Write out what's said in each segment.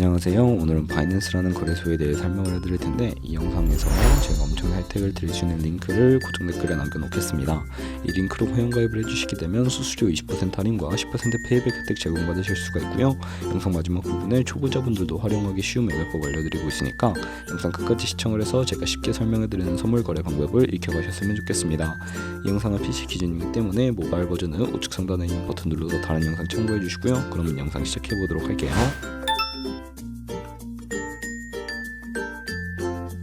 안녕하세요. 오늘은 바이낸스라는 거래소에 대해 설명을 해드릴 텐데 이 영상에서 제가 엄청난 혜택을 드릴 수 있는 링크를 고정 댓글에 남겨놓겠습니다. 이 링크로 회원가입을 해주시게 되면 수수료 20% 할인과 10% 페이백 혜택 제공받으실 수가 있고요. 영상 마지막 부분에 초보자분들도 활용하기 쉬운 매매법 알려드리고 있으니까 영상 끝까지 시청을 해서 제가 쉽게 설명해드리는 선물 거래 방법을 익혀가셨으면 좋겠습니다. 이 영상은 PC 기준이기 때문에 모바일 버전은 우측 상단에 있는 버튼 눌러서 다른 영상 참고해 주시고요. 그러면 영상 시작해 보도록 할게요.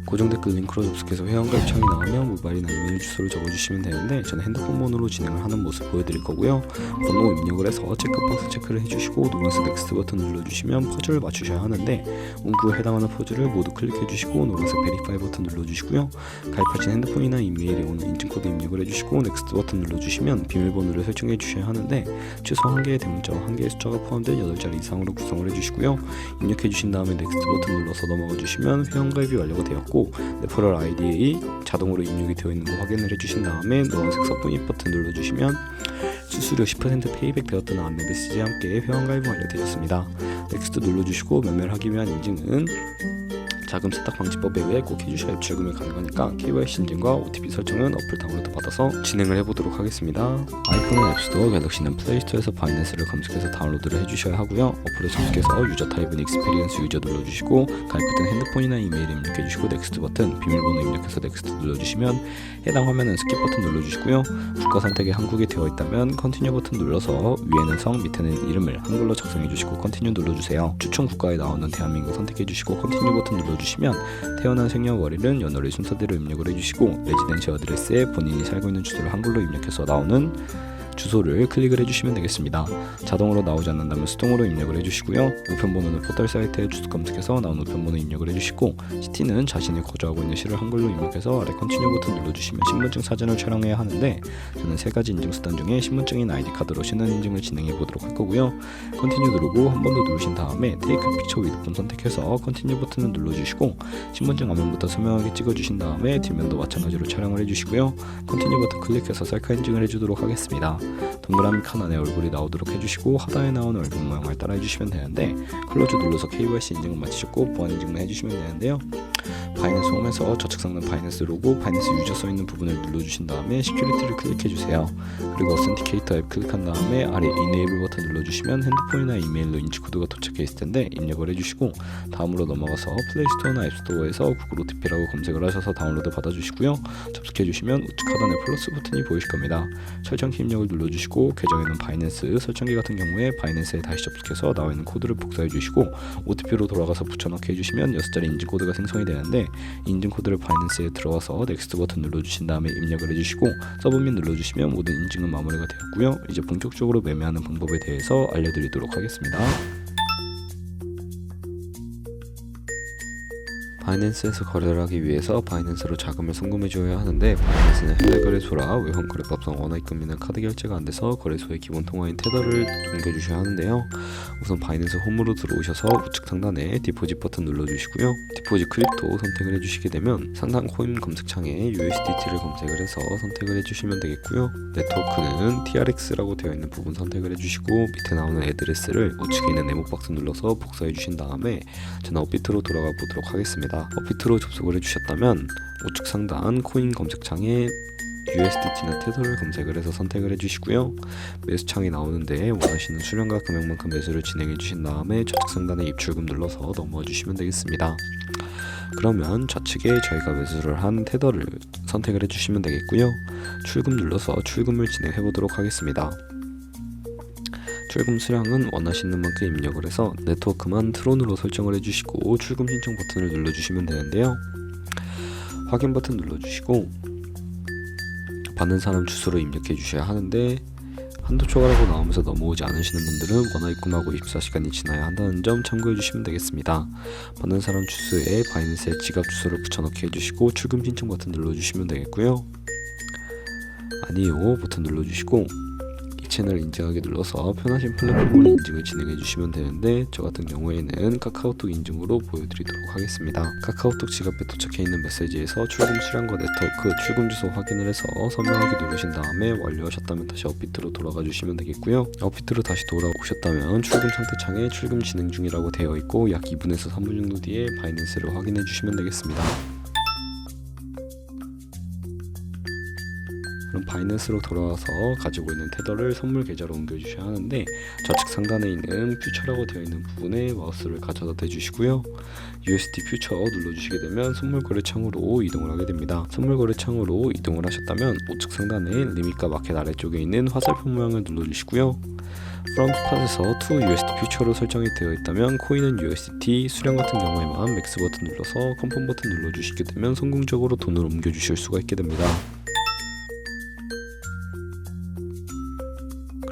고정 댓글 링크로 접속해서 회원가입 창이 나오면 모바일이나 이메일 주소를 적어주시면 되는데 저는 핸드폰 번호로 진행을 하는 모습 보여드릴 거고요. 번호 입력을 해서 체크박스 체크를 해주시고 노란색 넥스트 버튼 눌러주시면 퍼즐을 맞추셔야 하는데 문구에 해당하는 퍼즐을 모두 클릭해주시고 노란색 베리파이 버튼 눌러주시고요. 가입하신 핸드폰이나 이메일에 오는 인증코드 입력을 해주시고 넥스트 버튼 눌러주시면 비밀번호를 설정해 주셔야 하는데 최소 한 개의 대문자와 한 개의 숫자가 포함된 8자리 이상으로 구성을 해주시고요. 입력해 주신 다음에 넥스트 버튼 눌러서 넘어가 주시면 회원가입이 완료가 되었고 레퍼럴 아이디에 자동으로 입력이 되어 있는 거 확인을 해주신 다음에 노란색 서브밋 버튼 눌러주시면 수수료 10% 페이백 되었다는 안내 메시지와 함께 회원가입이 완료되었습니다. 넥스트 눌러주시고 매매를 하기 위한 인증은 자금 세탁 방지법에 의해 꼭 해주셔야 입출금이 가능하니까 KYC 인증과 OTP 설정은 어플 다운로드 받아서 진행을 해보도록 하겠습니다. 아이폰은 앱스토어, 갤럭시는 플레이스토어에서 바이낸스를 검색해서 다운로드를 해주셔야 하고요. 어플에 접속해서 유저 타입은 익스페리언스 유저 눌러주시고 가입했던 핸드폰이나 이메일 입력해주시고 넥스트 버튼, 비밀번호 입력해서 넥스트 눌러주시면 해당 화면은 스킵 버튼 눌러주시고요. 국가 선택이 한국에 되어 있다면 컨티뉴 버튼 눌러서 위에는 성, 밑에는 이름을 한글로 작성해주시고 컨티뉴 눌러주세요. 추천 국가에 나오는 대한민국 선택해주시고 컨티뉴 버튼 눌러주시 면 태어난 생년월일은 연월일 순서대로 입력을 해주시고 레지던시 어드레스에 본인이 살고 있는 주소를 한글로 입력해서 나오는 주소를 클릭을 해주시면 되겠습니다. 자동으로 나오지 않는다면 수동으로 입력을 해주시고요. 우편번호는 포털 사이트에 주소 검색해서 나온 우편번호 입력을 해주시고 시티는 자신이 거주하고 있는 시를 한글로 입력해서 아래 컨티뉴 버튼 눌러주시면 신분증 사진을 촬영해야 하는데 저는 세 가지 인증 수단 중에 신분증인 아이디 카드로 신원 인증을 진행해 보도록 할 거고요. 컨티뉴 누르고 한 번 더 누르신 다음에 테이크 픽처 위드폰 선택해서 컨티뉴 버튼을 눌러주시고 신분증 앞면부터 선명하게 찍어주신 다음에 뒷면도 마찬가지로 촬영을 해주시고요. 컨티뉴 버튼 클릭해서 셀카 인증을 해주도록 하겠습니다. 동그라미 칸 안에 얼굴이 나오도록 해주시고 하단에 나오는 얼굴 모양을 따라 해주시면 되는데 클로즈 눌러서 KYC 인증을 마치셨고 보안 인증만 해주시면 되는데요. 바이낸스 홈에서 상단 바이낸스 로고, 바이낸스 유저 써 있는 부분을 눌러주신 다음에 시큐리티를 클릭해 주세요. 그리고 어센티케이터 앱 클릭한 다음에 아래 이네이블 버튼 눌러주시면 핸드폰이나 이메일로 인치 코드가 도착해 있을 텐데 입력을 해주시고 다음으로 넘어가서 플레이스토어나 앱스토어에서 구글 OTP라고 검색을 하셔서 다운로드 받아주시고요. 접속해 주시면 우측 하단에 플러스 버튼이 보이실 겁니다. 설정키 입력을 눌러주시고 계정에는 바이낸스 설정기 같은 경우에 바이낸스에 다시 접속해서 나와 있는 코드를 복사해 주시고 OTP로 돌아가서 붙여넣기 해주시면 6자리 인증 코드가 생성이 되는데 인증 코드를 바이낸스에 들어가서 넥스트 버튼 눌러주신 다음에 입력을 해주시고 서브밋 눌러주시면 모든 인증은 마무리가 되었고요. 이제 본격적으로 매매하는 방법에 대해서 알려드리도록 하겠습니다. 바이낸스에서 거래를 하기 위해서 바이낸스로 자금을 송금해 줘야 하는데 바이낸스는 해외 거래소라 외환 거래법상 원화 입금이나 카드 결제가 안 돼서 거래소의 기본 통화인 테더를 넘겨 주셔야 하는데요. 우선 바이낸스 홈으로 들어오셔서 우측 상단에 디포짓 버튼 눌러 주시고요. 디포짓 크립토 선택을 해 주시게 되면 상단 코인 검색창에 USDT를 검색을 해서 선택을 해 주시면 되겠고요. 네트워크는 TRX라고 되어 있는 부분 선택을 해 주시고 밑에 나오는 애드레스를 우측에 있는 네모 박스 눌러서 복사해 주신 다음에 저는 업비트로 돌아가 보도록 하겠습니다. 업비트로 접속을 해주셨다면 우측 상단 코인 검색창에 USDT나 테더를 검색을 해서 선택을 해주시고요. 매수창이 나오는데 원하시는 수량과 금액만큼 매수를 진행해 주신 다음에 좌측 상단에 입출금 눌러서 넘어와 주시면 되겠습니다. 그러면 좌측에 저희가 매수를 한 테더를 선택을 해주시면 되겠고요. 출금 눌러서 출금을 진행해 보도록 하겠습니다. 출금 수량은 원하시는 만큼 입력을 해서 네트워크만 트론으로 설정을 해주시고 출금 신청 버튼을 눌러주시면 되는데요. 확인 버튼 눌러주시고 받는 사람 주소를 입력해 주셔야 하는데 한도 초과라고 나오면서 넘어오지 않으시는 분들은 원화 입금하고 24시간이 지나야 한다는 점 참고해 주시면 되겠습니다. 받는 사람 주소에 바이낸스의 지갑 주소를 붙여넣기 해주시고 출금 신청 버튼 눌러주시면 되겠고요. 아니요 버튼 눌러주시고 채널 인증하기 눌러서 편하신 플랫폼을 인증을 진행해 주시면 되는데 저 같은 경우에는 카카오톡 인증으로 보여드리도록 하겠습니다. 카카오톡 지갑에 도착해 있는 메시지에서 출금 수량과 네트워크, 출금 주소 확인을 해서 선명하게 누르신 다음에 완료하셨다면 다시 업비트로 돌아가 주시면 되겠고요. 업비트로 다시 돌아오셨다면 출금 상태 창에 출금 진행 중이라고 되어 있고 약 2분에서 3분 정도 뒤에 바이낸스를 확인해 주시면 되겠습니다. 그럼 바이낸스로 돌아와서 가지고 있는 테더를 선물 계좌로 옮겨주셔야 하는데 좌측 상단에 있는 퓨처라고 되어 있는 부분에 마우스를 가져다 대주시고요. USD 퓨처 눌러주시게 되면 선물 거래 창으로 이동을 하게 됩니다. 선물 거래 창으로 이동을 하셨다면 우측 상단에 리밋과 마켓 아래쪽에 있는 화살표 모양을 눌러주시고요. 프롬 팟에서 to USD 퓨처로 설정이 되어 있다면 코인은 USDT 수량 같은 경우에만 맥스 버튼 눌러서 컨펌 버튼 눌러주시게 되면 성공적으로 돈을 옮겨주실 수가 있게 됩니다.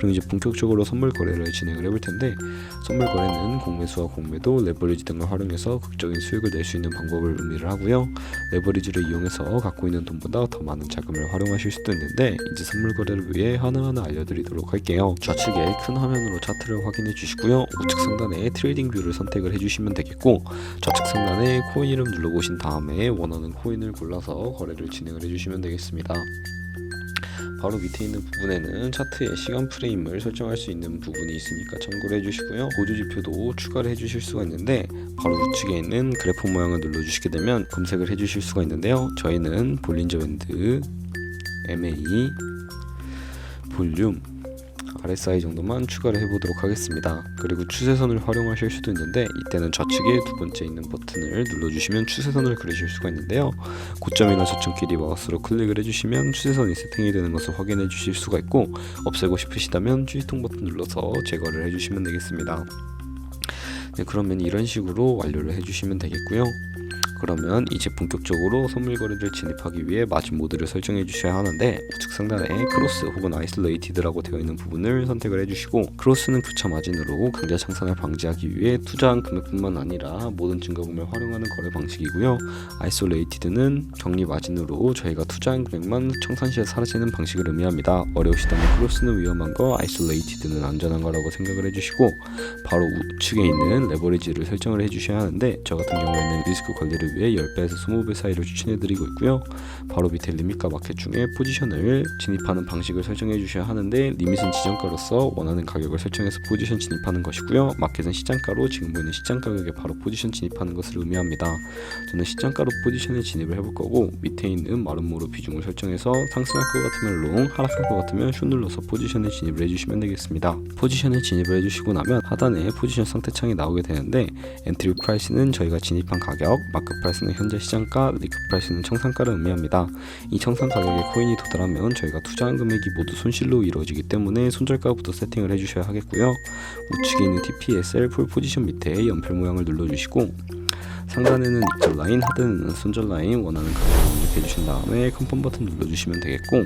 그럼 이제 본격적으로 선물 거래를 진행을 해볼 텐데 선물 거래는 공매수와 공매도 레버리지 등을 활용해서 극적인 수익을 낼 수 있는 방법을 의미를 하고요. 레버리지를 이용해서 갖고 있는 돈보다 더 많은 자금을 활용하실 수도 있는데 이제 선물 거래를 위해 하나하나 알려드리도록 할게요. 좌측에 큰 화면으로 차트를 확인해 주시고요. 우측 상단에 트레이딩 뷰를 선택을 해주시면 되겠고 좌측 상단에 코인 이름 눌러보신 다음에 원하는 코인을 골라서 거래를 진행을 해주시면 되겠습니다. 바로 밑에 있는 부분에는 차트의 시간 프레임을 설정할 수 있는 부분이 있으니까 참고를 해주시고요. 보조 지표도 추가를 해주실 수가 있는데 바로 우측에 있는 그래프 모양을 눌러주시게 되면 검색을 해주실 수가 있는데요. 저희는 볼린저 밴드, MA, 볼륨, RSI 정도만 추가를 해보도록 하겠습니다. 그리고 추세선을 활용하실 수도 있는데 이때는 좌측에 두 번째 있는 버튼을 눌러주시면 추세선을 그리실 수가 있는데요. 고점이나 저점끼리 마우스로 클릭을 해주시면 추세선이 세팅이 되는 것을 확인해 주실 수가 있고 없애고 싶으시다면 주의통 버튼 눌러서 제거를 해주시면 되겠습니다. 네, 그러면 이런 식으로 완료를 해주시면 되겠고요. 그러면 이제 본격적으로 선물 거래를 진입하기 위해 마진 모드를 설정해 주셔야 하는데 우측 상단에 크로스 혹은 아이솔레이티드라고 되어 있는 부분을 선택을 해주시고 크로스는 교차 마진으로 강제 창산을 방지하기 위해 투자한 금액뿐만 아니라 모든 증거금을 활용하는 거래 방식이고요. 아이솔레이티드는 격리 마진으로 저희가 투자한 금액만 청산 시에 사라지는 방식을 의미합니다. 어려우시다면 크로스는 위험한 거, 아이솔레이티드는 안전한 거라고 생각을 해주시고 바로 우측에 있는 레버리지를 설정을 해주셔야 하는데 저 같은 경우에는 리스크 관리를 위해 10배에서 20배 사이로 추천해드리고 있고요. 바로 밑에 리밋과 마켓 중에 포지션을 진입하는 방식을 설정해 주셔야 하는데 리밋은 지정가로서 원하는 가격을 설정해서 포지션 진입하는 것이고요. 마켓은 시장가로 지금 보이는 시장 가격에 바로 포지션 진입하는 것을 의미합니다. 저는 시장가로 포지션에 진입을 해볼 거고 밑에 있는 마름모로 비중을 설정해서 상승할 것 같으면 롱, 하락할 것 같으면 숏 눌러서 포지션에 진입을 해주시면 되겠습니다. 포지션에 진입을 해주시고 나면 하단에 포지션 상태 창이 나오게 되는데 엔트리 프라이스는 저희가 진입한 가격, 마크 프라이스는 현재 시장가, 리크 프라이스는 청산가를 의미합니다. 이 청산 가격에 코인이 도달하면 저희가 투자한 금액이 모두 손실로 이루어지기 때문에 손절가부터 세팅을 해주셔야 하겠고요. 우측에 있는 TPSL 풀 포지션 밑에 연필 모양을 눌러주시고 상단에는 익절 라인, 하단에는 손절 라인 원하는 가격을 입력해 주신 다음에 컨펌 버튼 눌러주시면 되겠고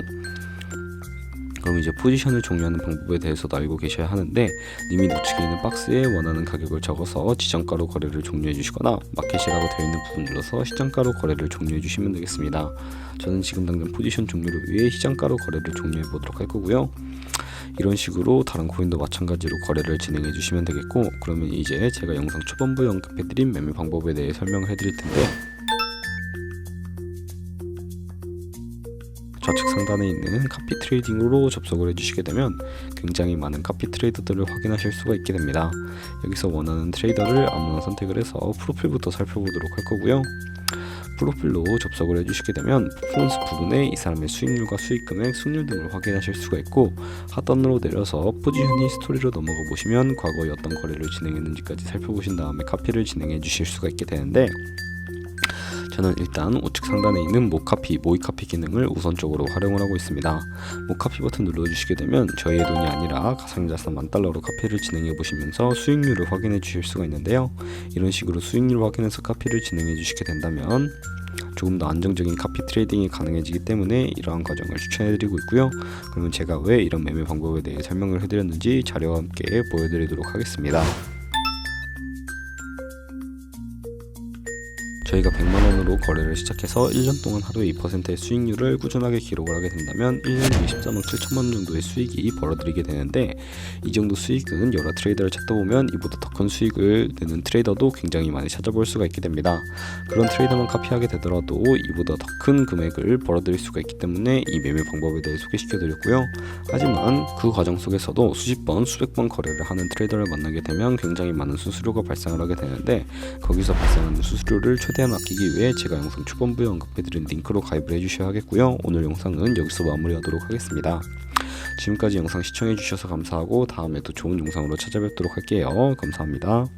그럼 이제 포지션을 종료하는 방법에 대해서도 알고 계셔야 하는데 리밋 우측에 있는 박스에 원하는 가격을 적어서 지정가로 거래를 종료해 주시거나 마켓이라고 되어 있는 부분 눌러서 시장가로 거래를 종료해 주시면 되겠습니다. 저는 지금 당장 포지션 종료를 위해 시장가로 거래를 종료해 보도록 할 거고요. 이런 식으로 다른 코인도 마찬가지로 거래를 진행해 주시면 되겠고 그러면 이제 제가 영상 초반부에 언급해 드린 매매 방법에 대해 설명을 해 드릴 텐데 좌측 상단에 있는 카피 트레이딩으로 접속을 해주시게 되면 굉장히 많은 카피 트레이더들을 확인하실 수가 있게 됩니다. 여기서 원하는 트레이더를 아무나 선택을 해서 프로필부터 살펴보도록 할 거고요. 프로필로 접속을 해주시게 되면 퍼포먼스 부분에 이 사람의 수익률과 수익금액, 수익률 등을 확인하실 수가 있고 하단으로 내려서 포지션 히스토리로 넘어가 보시면 과거에 어떤 거래를 진행했는지까지 살펴보신 다음에 카피를 진행해 주실 수가 있게 되는데 저는 일단 우측 상단에 있는 모카피, 모이카피 기능을 우선적으로 활용을 하고 있습니다. 모카피 버튼 눌러주시게 되면 저희의 돈이 아니라 가상자산 만 달러로 카피를 진행해 보시면서 수익률을 확인해 주실 수가 있는데요. 이런 식으로 수익률 확인해서 카피를 진행해 주시게 된다면 조금 더 안정적인 카피 트레이딩이 가능해지기 때문에 이러한 과정을 추천해드리고 있고요. 그러면 제가 왜 이런 매매 방법에 대해 설명을 해드렸는지 자료와 함께 보여드리도록 하겠습니다. 저희가 100만 원으로 거래를 시작해서 1년 동안 하루에 2%의 수익률을 꾸준하게 기록을 하게 된다면 1년에 23억 7천만 원 정도의 수익이 벌어들이게 되는데 이 정도 수익은 여러 트레이더를 찾다 보면 이보다 더 큰 수익을 내는 트레이더도 굉장히 많이 찾아볼 수가 있게 됩니다. 그런 트레이더만 카피하게 되더라도 이보다 더 큰 금액을 벌어들일 수가 있기 때문에 이 매매 방법에 대해 소개시켜 드렸고요. 하지만 그 과정 속에서도 수십 번, 수백 번 거래를 하는 트레이더를 만나게 되면 굉장히 많은 수수료가 발생을 하게 되는데 거기서 발생하는 수수료를 최대한 아끼기 위해 제가 영상 초반부에 언급해드린 링크로 가입을 해주셔야 하겠고요. 오늘 영상은 여기서 마무리하도록 하겠습니다. 지금까지 영상 시청해주셔서 감사하고 다음에도 좋은 영상으로 찾아뵙도록 할게요. 감사합니다.